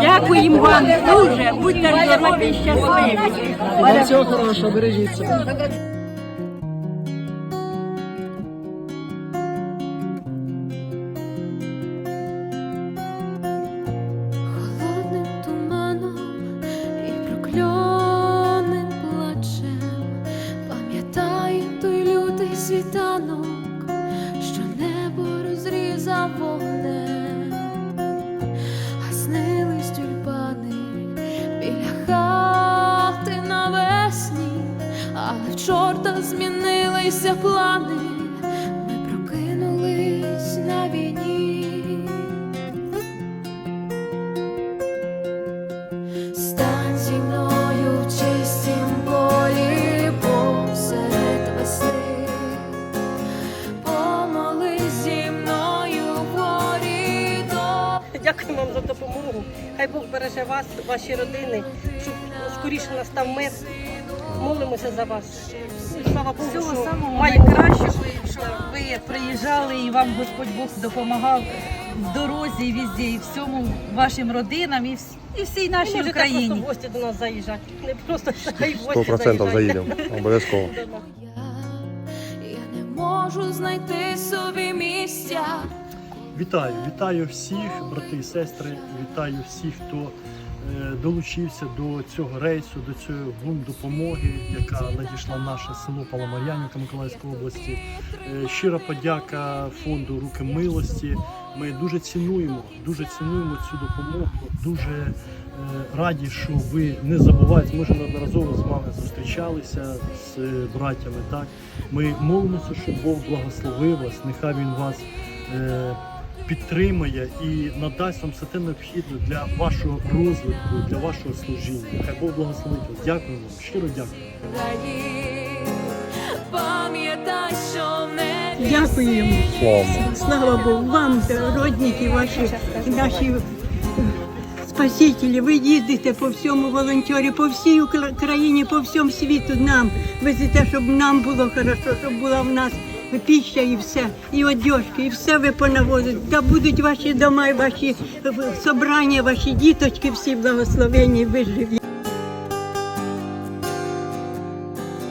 Дякуємо вам дуже. Будьте здорові і щасливі. Вам всього хорошого, бережіться. холодним туманом і прокльоним змінилися плани. Ми прокинулись на війні. Стань зі мною в чистім полі посеред весни, помолись мною до Дякую вам за допомогу. Хай Бог береже вас, ваші родини, щоб скоріше настав мир. Молимося за вас. Слава Богу, Всього що самого найкращого, що ви приїжджали і вам Господь Бог допомагав в дорозі, і везде, і всьому вашим родинам, і, вс- і всій нашій Можете Україні. просто в гості до нас заїжджати. Не просто хай в Сто гості процентів заїжджайте. заїдемо. Обов'язково. я, я не можу знайти собі місця. Вітаю, вітаю всіх, брати і сестри, вітаю всіх, хто е, долучився до цього рейсу, до цієї гум допомоги, яка надійшла в наше село Паламар'янівка Миколаївської області. Е, щира подяка фонду Руки милості. Ми дуже цінуємо, дуже цінуємо цю допомогу. Дуже е, раді, що ви не забуваєте. Ми вже неодноразово з вами зустрічалися з братями. Так ми молимося, щоб Бог благословив вас. Нехай він вас. Підтримає і надасть вам все те необхідне для вашого розвитку, для вашого служіння. Хай Бог благословить вас. Дякую вам, щиро дякую. Дякуємо. Слава. Слава Богу, вам, родники ваші, наші спасителі. Ви їздите по всьому волонтері, по всій Укра- країні, по всьому світу нам. Везете, щоб нам було хорошо, щоб була в нас піща і все, і одежки, і все ви понавозите. Та будуть ваші дома, і ваші е, собрання, ваші діточки всі благословені, виживі.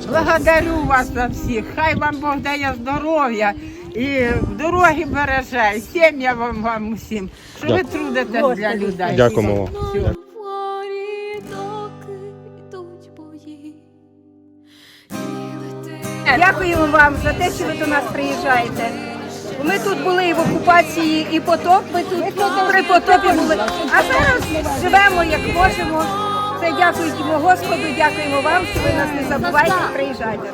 Благодарю вас за всіх. Хай вам Бог дає здоров'я і дороги береже, і сім'я вам, вам усім. Що ви трудитесь для людей. Дякуємо вам. Дякуємо вам за те, що ви до нас приїжджаєте. Ми тут були і в окупації, і потоп. Ми тут при потопі були. А зараз живемо як можемо. Це дякуємо Господу, дякуємо вам, що ви нас не забуваєте. Приїжджайте.